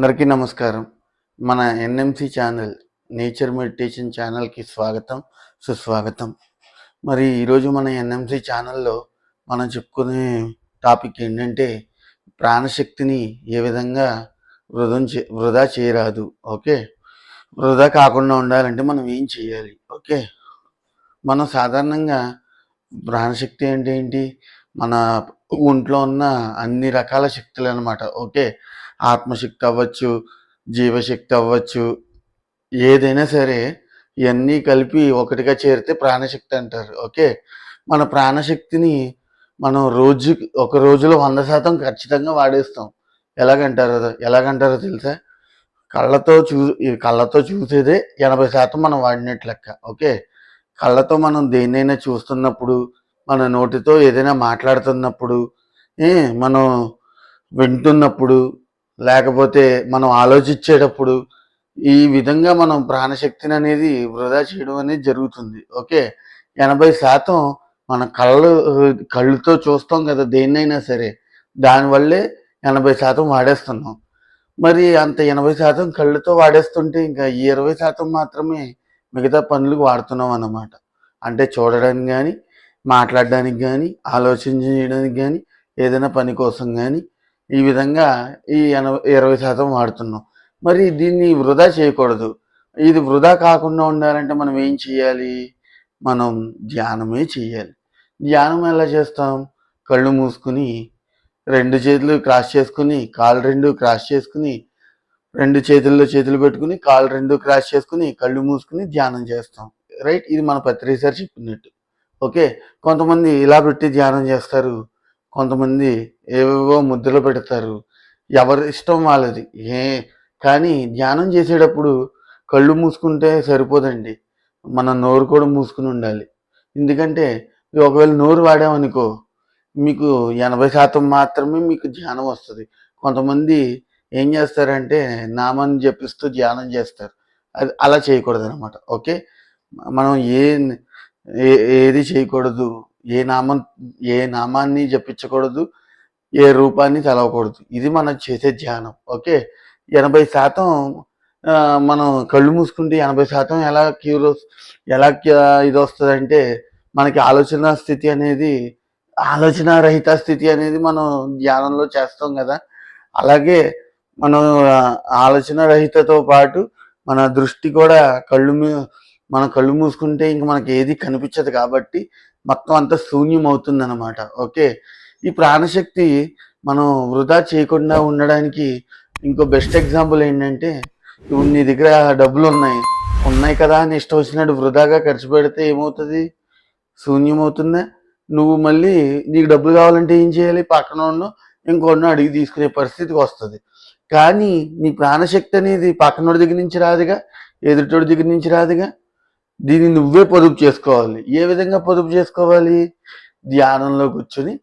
అందరికీ నమస్కారం. మన ఎన్ఎంసి ఛానల్ నేచర్ మెడిటేషన్ ఛానల్కి స్వాగతం సుస్వాగతం. మరి ఈరోజు మన ఎన్ఎంసి ఛానల్లో మనం చెప్పుకునే టాపిక్ ఏంటంటే ప్రాణశక్తిని ఏ విధంగా వృధం చే వృధా చేయరాదు. ఓకే? వృధా కాకుండా ఉండాలంటే మనం ఏం చేయాలి? ఓకే? మనం సాధారణంగా ప్రాణశక్తి అంటే ఏంటి? మన ఒంట్లో ఉన్న అన్ని రకాల శక్తులు అనమాట ఓకే? ఆత్మశక్తి అవ్వచ్చు జీవశక్తి అవ్వచ్చు ఏదైనా సరే ఇవన్నీ కలిపి ఒకటిగా చేరితే ప్రాణశక్తి అంటారు. ఓకే? మన ప్రాణశక్తిని మనం రోజు ఒక రోజులో వంద శాతం ఖచ్చితంగా వాడేస్తాం. ఎలాగంటారు ఎలాగంటారో తెలుసా? కళ్ళతో చూ కళ్ళతో చూసేదే ఎనభై శాతం మనం వాడినట్లు లెక్క. ఓకే? కళ్ళతో మనం దేన్నైనా చూస్తున్నప్పుడు మన నోటితో ఏదైనా మాట్లాడుతున్నప్పుడు మనం వింటున్నప్పుడు లేకపోతే మనం ఆలోచించేటప్పుడు ఈ విధంగా మనం ప్రాణశక్తిని అనేది వృధా చేయడం అనేది జరుగుతుంది. ఓకే? ఎనభై శాతం మన కళ్ళు కళ్ళుతో చూస్తాం కదా దేన్నైనా సరే. దానివల్లే ఎనభై శాతం వాడేస్తున్నాం. మరి అంత ఎనభై శాతం కళ్ళుతో వాడేస్తుంటే ఇంకా ఈ ఇరవై శాతం మాత్రమే మిగతా పనులకు వాడుతున్నాం అన్నమాట. అంటే చూడడానికి కానీ మాట్లాడడానికి కానీ ఆలోచన చేయడానికి కానీ ఏదైనా పని కోసం కానీ ఈ విధంగా ఈ ఎనభై ఇరవై శాతం వాడుతున్నాం. మరి దీన్ని వృధా చేయకూడదు. ఇది వృధా కాకుండా ఉండాలంటే మనం ఏం చేయాలి? మనం ధ్యానమే చేయాలి. ధ్యానం ఎలా చేస్తాం? కళ్ళు మూసుకుని రెండు చేతులు క్రాస్ చేసుకుని కాళ్ళు రెండు క్రాస్ చేసుకుని రెండు చేతుల్లో చేతులు పెట్టుకుని కాళ్ళు రెండు క్రాస్ చేసుకుని కళ్ళు మూసుకుని ధ్యానం చేస్తాం. రైట్? ఇది మన పత్రిసారి చెప్పినట్టు. ఓకే? కొంతమంది ఇలా పెట్టి ధ్యానం చేస్తారు. కొంతమంది ఏవేవో ముద్రలు పెడతారు. ఎవరి ఇష్టం వాళ్ళది. ఏ కానీ ధ్యానం చేసేటప్పుడు కళ్ళు మూసుకుంటే సరిపోదండి. మన నోరు కూడా మూసుకుని ఉండాలి. ఎందుకంటే ఒకవేళ నోరు వాడామనుకో మీకు ఎనభై శాతం మాత్రమే మీకు ధ్యానం వస్తుంది. కొంతమంది ఏం చేస్తారంటే నామాన్ని జపిస్తూ ధ్యానం చేస్తారు. అది అలా చేయకూడదు అనమాట ఓకే? మనం ఏ ఏ- ఏది చేయకూడదు? ఏ నామం ఏ నామాన్ని జపించకూడదు ఏ రూపాన్ని చదవకూడదు ఇది మనం చేసే ధ్యానం. ఓకే? ఎనభై శాతం మనం కళ్ళు మూసుకుంటే ఎనభై శాతం ఎలా క్యూర్ ఎలా క్యూ- ఇది వస్తుందంటే మనకి ఆలోచన స్థితి అనేది ఆలోచన రహిత స్థితి అనేది మనం ధ్యానంలో చేస్తాం కదా. అలాగే మనం ఆలోచన రహితతో పాటు మన దృష్టి కూడా కళ్ళు మీ మన కళ్ళు మూసుకుంటే ఇంక మనకి ఏది కనిపించదు కాబట్టి మొత్తం అంతా శూన్యం అవుతుంది అనమాట ఓకే? ఈ ప్రాణశక్తి మనం వృధా చేయకుండా ఉండడానికి ఇంకో బెస్ట్ ఎగ్జాంపుల్ ఏంటంటే ఇప్పుడు నీ దగ్గర డబ్బులు ఉన్నాయి ఉన్నాయి కదా అని ఇష్టం వచ్చినట్టు వృధాగా ఖర్చు పెడితే ఏమవుతుంది? శూన్యం అవుతుందా నువ్వు మళ్ళీ నీకు డబ్బులు కావాలంటే ఏం చేయాలి? పక్కన ఉన్న ఇంకొన్న అడిగి తీసుకునే పరిస్థితికి వస్తుంది. కానీ నీ ప్రాణశక్తి అనేది పక్కనోడి దగ్గర నుంచి రాదుగా ఎదుటోడి దగ్గర నుంచి రాదుగా దీన్ని నువ్వే పొదుపు చేసుకోవాలి. ఏ విధంగా పొదుపు చేసుకోవాలి? ధ్యానంలో కూర్చొని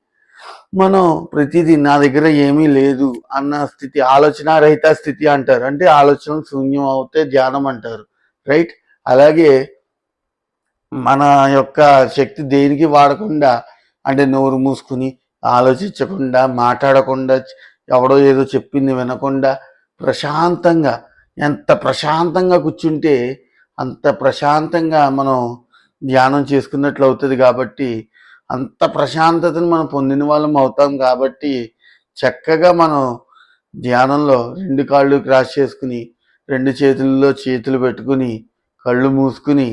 మనం ప్రతిదీ నా దగ్గర ఏమీ లేదు అన్న స్థితి ఆలోచన రహిత స్థితి అంటారు. అంటే ఆలోచన శూన్యం అవుతే ధ్యానం అంటారు. రైట్? అలాగే మన యొక్క శక్తి దేనికి వాడకుండా అంటే నోరు మూసుకుని ఆలోచించకుండా మాట్లాడకుండా ఎవడో ఏదో చెప్పింది వినకుండా ప్రశాంతంగా ఎంత ప్రశాంతంగా కూర్చుంటే అంత ప్రశాంతంగా మనం ధ్యానం చేసుకున్నట్లు అవుతుంది కాబట్టి అంత ప్రశాంతతను మనం పొందిన వాళ్ళం అవుతాం కాబట్టి చక్కగా మనం ధ్యానంలో రెండు కాళ్ళు క్రాస్ చేసుకుని రెండు చేతుల్లో చేతులు పెట్టుకుని కళ్ళు మూసుకుని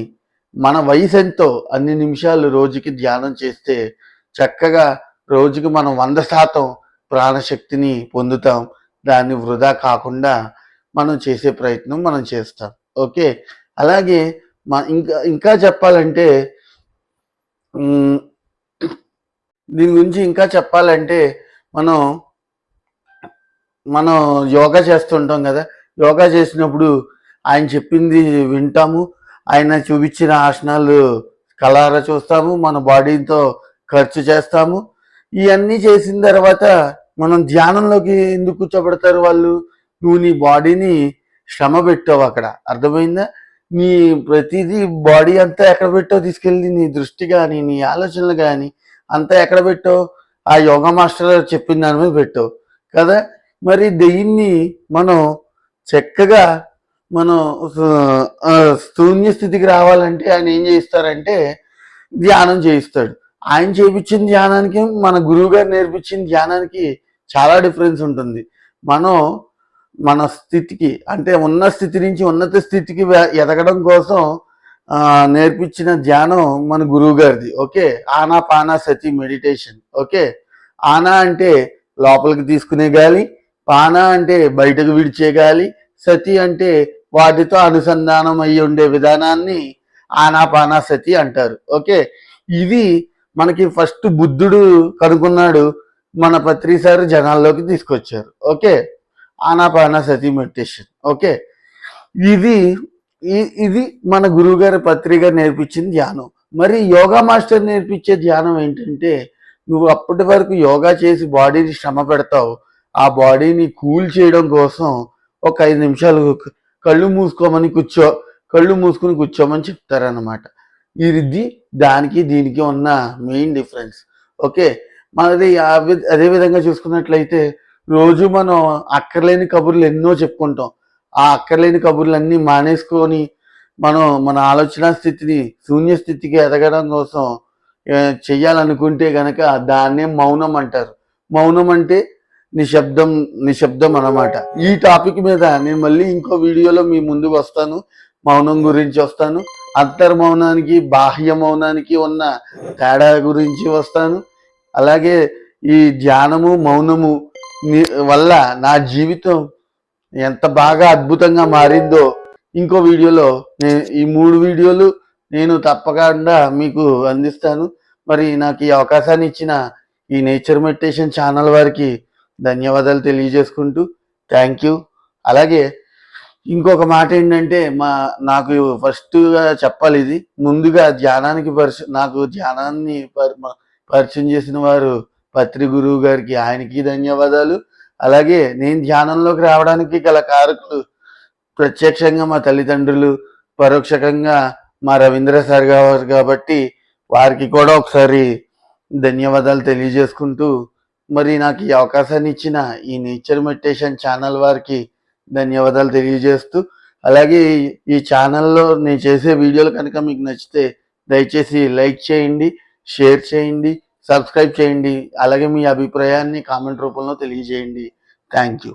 మన వయసు ఎంతో అన్ని నిమిషాలు రోజుకి ధ్యానం చేస్తే చక్కగా రోజుకి మనం వంద శాతం ప్రాణశక్తిని పొందుతాం. దాన్ని వృధా కాకుండా మనం చేసే ప్రయత్నం మనం చేస్తాం. ఓకే? అలాగే మా ఇంకా ఇంకా చెప్పాలంటే దీని గురించి ఇంకా చెప్పాలంటే మనం మనం యోగా చేస్తుంటాం కదా. యోగా చేసినప్పుడు ఆయన చెప్పింది వింటాము. ఆయన చూపించిన ఆసనాలు కలార చూస్తాము. మన బాడీతో ఖర్చు చేస్తాము. ఇవన్నీ చేసిన తర్వాత మనం ధ్యానంలోకి ఎందుకు కూర్చోబెడతారు వాళ్ళు? నువ్వు నీ బాడీని శ్రమ పెట్టావు అక్కడ. అర్థమైందా? నీ ప్రతిదీ బాడీ అంతా ఎక్కడ పెట్టావు తీసుకెళ్ళి? నీ దృష్టి కానీ నీ ఆలోచనలు కానీ అంతా ఎక్కడ పెట్టావు? ఆ యోగా మాస్టర్ చెప్పిన దాని మీద పెట్టో కదా? మరి దెయ్యాన్ని మనం చక్కగా మనం శూన్య స్థితికి రావాలంటే ఆయన ఏం చేయిస్తారంటే ధ్యానం చేయిస్తాడు. ఆయన చేపించిన ధ్యానానికి మన గురువు గారు నేర్పించిన ధ్యానానికి చాలా డిఫరెన్స్ ఉంటుంది. మనం మన స్థితికి అంటే ఉన్న స్థితి నుంచి ఉన్నత స్థితికి ఎదగడం కోసం నేర్పించిన ధ్యానం మన గురువు గారిది. ఓకే? ఆనా పానా సతి మెడిటేషన్. ఓకే? ఆనా అంటే లోపలికి తీసుకునే గాలి పాన అంటే బయటకు విడిచే గాలి సతి అంటే వాటితో అనుసంధానం అయి ఉండే విధానాన్ని ఆనాపానా సతి అంటారు. ఓకే? ఇది మనకి ఫస్ట్ బుద్ధుడు కనుక్కున్నాడు మన పత్రిసారి జనాల్లోకి తీసుకొచ్చారు. ఓకే? ఆనాపానా సతి మెడిటేషన్ ఓకే? ఇది ఇది మన గురువు గారి పత్రిక నేర్పించిన ధ్యానం. మరి యోగా మాస్టర్ నేర్పించే ధ్యానం ఏంటంటే నువ్వు అప్పటి వరకు యోగా చేసి బాడీని శ్రమ పెడతావు. ఆ బాడీని కూల్ చేయడం కోసం ఒక ఐదు నిమిషాలు కళ్ళు మూసుకోమని కూర్చో కళ్ళు మూసుకుని కూర్చోమని చెప్తారన్నమాట. ఇది దానికి దీనికి ఉన్న మెయిన్ డిఫరెన్స్. ఓకే? మనది అదే విధంగా చూసుకున్నట్లయితే రోజు మనం అక్కర్లేని కబుర్లు ఎన్నో చెప్పుకుంటాం. ఆ అక్కర్లేని కబుర్లన్నీ మానేసుకొని మనం మన ఆలోచన స్థితిని శూన్య స్థితికి ఎదగడం కోసం చెయ్యాలనుకుంటే గనక దాన్నే మౌనం అంటారు. మౌనం అంటే నిశ్శబ్దం నిశ్శబ్దం అన్నమాట. ఈ టాపిక్ మీద నేను మళ్ళీ ఇంకో వీడియోలో మీ ముందు వస్తాను. మౌనం గురించి వస్తాను. అంతర్మౌనానికి బాహ్య మౌనానికి ఉన్న తేడా గురించి వస్తాను. అలాగే ఈ ధ్యానము మౌనము వల్ల నా జీవితం ఎంత బాగా అద్భుతంగా మారిందో ఇంకో వీడియోలో నేను ఈ మూడు వీడియోలు నేను తప్పకుండా మీకు అందిస్తాను. మరి నాకు ఈ అవకాశాన్ని ఇచ్చిన ఈ నేచర్ మెడిటేషన్ ఛానల్ వారికి ధన్యవాదాలు తెలియజేసుకుంటూ థ్యాంక్ యూ. అలాగే ఇంకొక మాట ఏంటంటే మా నాకు ఫస్ట్గా చెప్పాలి ఇది. ముందుగా ధ్యానానికి పరిచ నాకు ధ్యానాన్ని పరి- మ- పరిచయం చేసిన వారు పత్రి గురువు గారికి ఆయనకి ధన్యవాదాలు. అలాగే నేను ధ్యానంలోకి రావడానికి గల కారకులు ప్రత్యక్షంగా మా తల్లిదండ్రులు పరోక్షకంగా మా రవీంద్ర సార్ గారు కాబట్టి వారికి కూడా ఒకసారి ధన్యవాదాలు తెలియజేసుకుంటూ మరి నాకు ఈ అవకాశాన్ని ఇచ్చిన ఈ నేచర్ మెడిటేషన్ ఛానల్ వారికి ధన్యవాదాలు తెలియజేస్తూ అలాగే ఈ- ఈ ఛానల్లో నేను చేసే వీడియోలు కనుక మీకు నచ్చితే దయచేసి లైక్ చేయండి షేర్ చేయండి సబ్స్క్రైబ్ చేయండి. అలాగే మీ అభిప్రాయాన్ని కామెంట్ రూపంలో తెలియజేయండి. Thank you